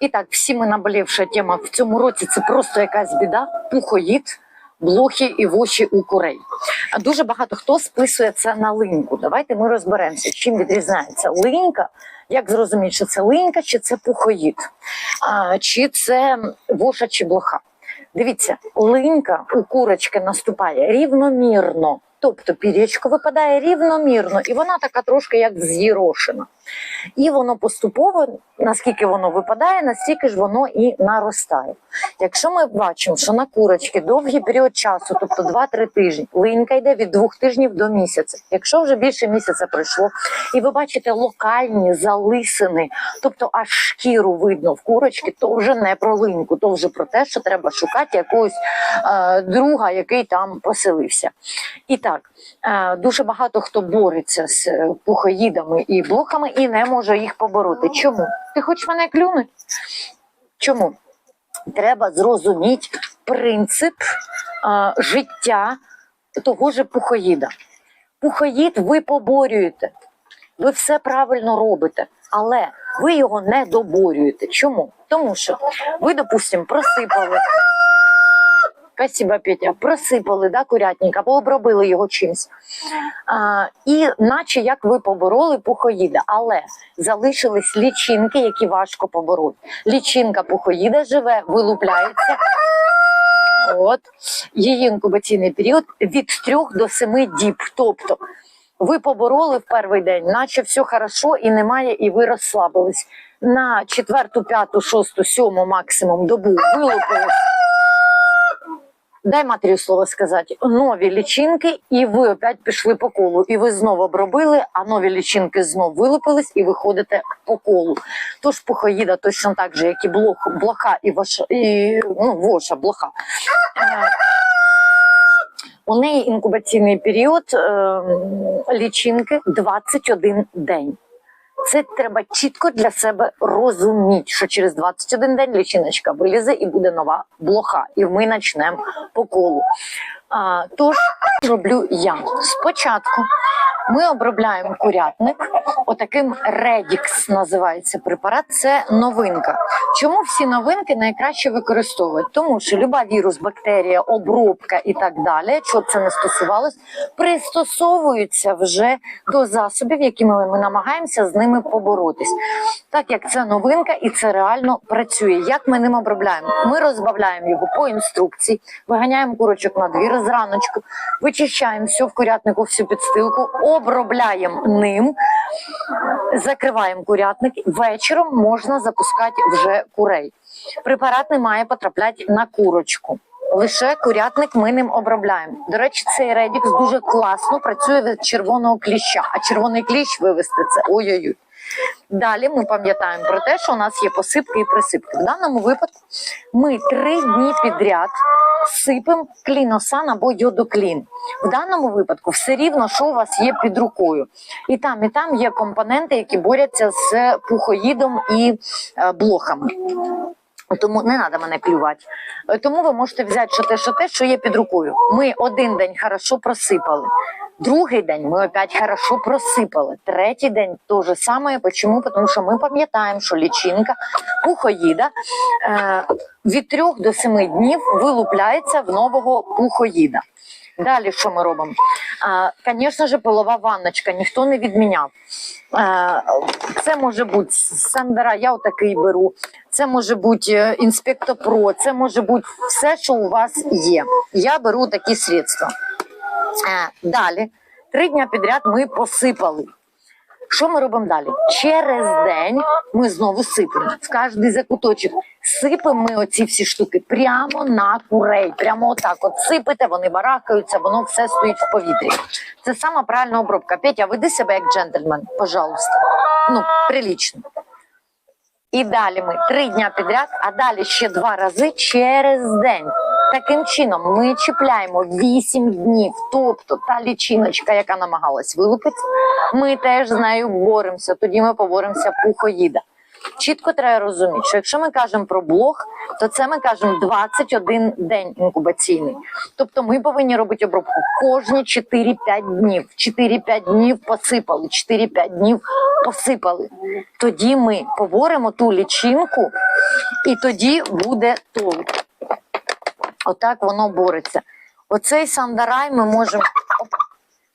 І так, всіми наболівша тема в цьому році це просто якась біда, пухоїд, блохи і воші у курей. Дуже багато хто списує це на линьку. Давайте ми розберемося, чим відрізняється линька. Як зрозуміти, що це линька, чи це пухоїд, а, чи це воша чи блоха. Дивіться, линька у курочки наступає рівномірно. Тобто пір'ячко випадає рівномірно, і вона така трошки як з'їрошена. І воно поступово, наскільки воно випадає, настільки ж воно і наростає. Якщо ми бачимо, що на курочки довгий період часу, тобто 2-3 тижні, линька йде від 2 тижнів до місяця. Якщо вже більше місяця пройшло, і ви бачите локальні залисини, тобто аж шкіру видно в курочки, то вже не про линьку, то вже про те, що треба шукати якогось е, друга, який там поселився. І так, е, дуже багато хто бореться з е, пухоїдами і блохами і не може їх побороти. Чому? Ти хочеш мене клюнути? Чому? Треба зрозуміти принцип а, життя того ж пухоїда. Пухоїд ви поборюєте, ви все правильно робите, але ви його не доборюєте. Чому? Тому що ви, допустимо, просипали. Спасибо, Петя. Просипали да, курятник або обробили його чимось. А, і наче як ви побороли пухоїда, але залишились лічинки, які важко побороти. Лічинка пухоїда живе, вилупляється. От її інкубаційний період від 3 до 7 діб. Тобто ви побороли в перший день, наче все хорошо і немає, і ви розслабились. На четверту, п'яту, шосту, сьому максимум добу вилупились. Дай матері слово сказати. Нові лічинки, і ви опять пішли по колу. І ви знову обробили, а нові лічинки знов вилупились, і ви ходите по колу. Тож пухоїда точно так же, як і блох, блоха і ваша, і, ну, воша, блоха. У неї інкубаційний період е, лічинки 21 день. Це треба чітко для себе розуміти, що через 21 день лічиночка вилізе і буде нова блоха, і ми почнемо по колу. А, тож роблю я. Спочатку ми обробляємо курятник. Отаким Redix називається препарат. Це новинка. Чому всі новинки найкраще використовують? Тому що люба вірус, бактерія, обробка і так далі, щоб це не стосувалось, пристосовуються вже до засобів, якими ми намагаємося з ними поборотись. Так як це новинка і це реально працює. Як ми ним обробляємо? Ми розбавляємо його по інструкції, виганяємо курочок на двір зраночку, вичищаємо всю в курятнику, всю підстилку, обробляємо ним, закриваємо курятник. Вечором можна запускати вже курей. Препарат не має потрапляти на курочку. Лише курятник ми ним обробляємо. До речі, цей редікс дуже класно працює від червоного кліща, а червоний кліщ вивести це ой-ой-ой. Далі ми пам'ятаємо про те, що у нас є посипки і присипки. В даному випадку ми три дні підряд сипемо кліносан або йодоклін. В даному випадку все рівно, що у вас є під рукою. І там, і там є компоненти, які борються з пухоїдом і е, блохами. Тому не треба мене клювати. Е, Тому ви можете взяти що те, що те, що є під рукою. Ми один день хорошо просипали. Другий день ми опять хорошо просипали. Третій день то же саме. Почому? Тому що ми пам'ятаємо, що лічинка пухоїда е, від 3 до 7 днів вилупляється в нового пухоїда. Далі що ми робимо? Звісно ж, пилова ванночка ніхто не відміняв. Е, Це може бути Сандера, я отакий беру. Це може бути е, інспектор Про, це може бути все, що у вас є. Я беру такі средства. Е, Далі, три дня підряд ми посипали. Що ми робимо далі? Через день ми знову сипемо в кожний закуточок. Сипемо ми оці всі штуки прямо на курей. Прямо отак. От сипите, вони барахаються, воно все стоїть в повітрі. Це сама правильна обробка. Петя, веди себе як джентльмен, пожалуйста. Ну, прилічно. І далі ми три дня підряд, а далі ще два рази через день. Таким чином ми чіпляємо 8 днів. Тобто та лічиночка, яка намагалась вилупити, ми теж з нею боремося. Тоді ми поборемося пухоїда. Чітко треба розуміти, що якщо ми кажемо про блог, то це ми кажемо 21 день інкубаційний. Тобто ми повинні робити обробку кожні 4-5 днів. 4-5 днів посипали, 4-5 днів посипали. Тоді ми поборемо ту лічинку, і тоді буде толк. Отак воно бореться. Оцей сандарай ми можемо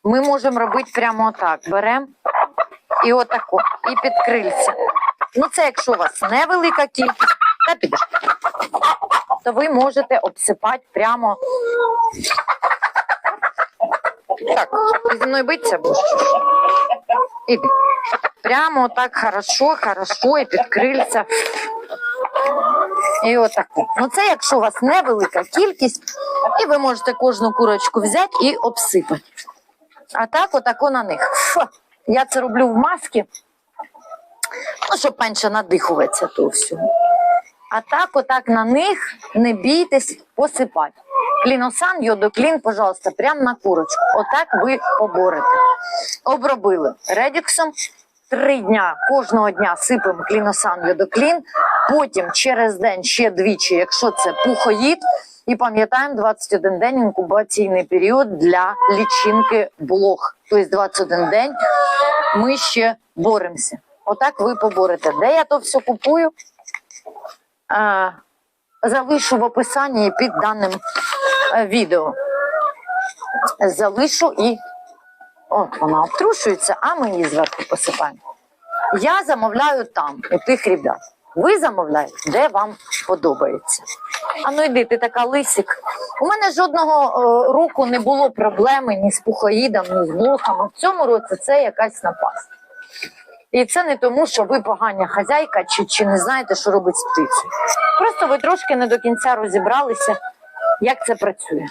ми можемо робити прямо отак. Беремо і отако, і під. Ну, це якщо у вас невелика кількість, та підеш, то ви можете обсипати прямо. Так, зі мною биться будеш? Іди. Прямо так хорошо, хорошо, і під. І отаку. Ну це якщо у вас невелика кількість, і ви можете кожну курочку взяти і обсипати. А так, отако на них. Фу. Я це роблю в маски, ну, щоб менше надихуватися того всього. А так, отак на них не бійтесь посипати. Кліносан, йодоклін, пожалуйста, прямо на курочку. Отак ви поборете. Обробили редіксом. Три дня кожного дня сипемо кліносан йодоклін. Потім через день ще двічі, якщо це пухоїд. І пам'ятаємо 21 день інкубаційний період для лічинки блох. Тобто 21 день ми ще боремося. Отак ви поборете. Де я то все купую? А, залишу в описанні під даним е, відео. Залишу і от вона обтрушується, а ми її зверху посипаємо. Я замовляю там, у тих ребят. Ви замовляєте, де вам подобається. А ну йди, ти така лисик. У мене жодного е, року не було проблеми ні з пухоїдом, ні з блохами. В цьому році це якась напасть. І це не тому, що ви погана хазяйка чи, чи не знаєте, що робить з птицею. Просто ви трошки не до кінця розібралися, як це працює.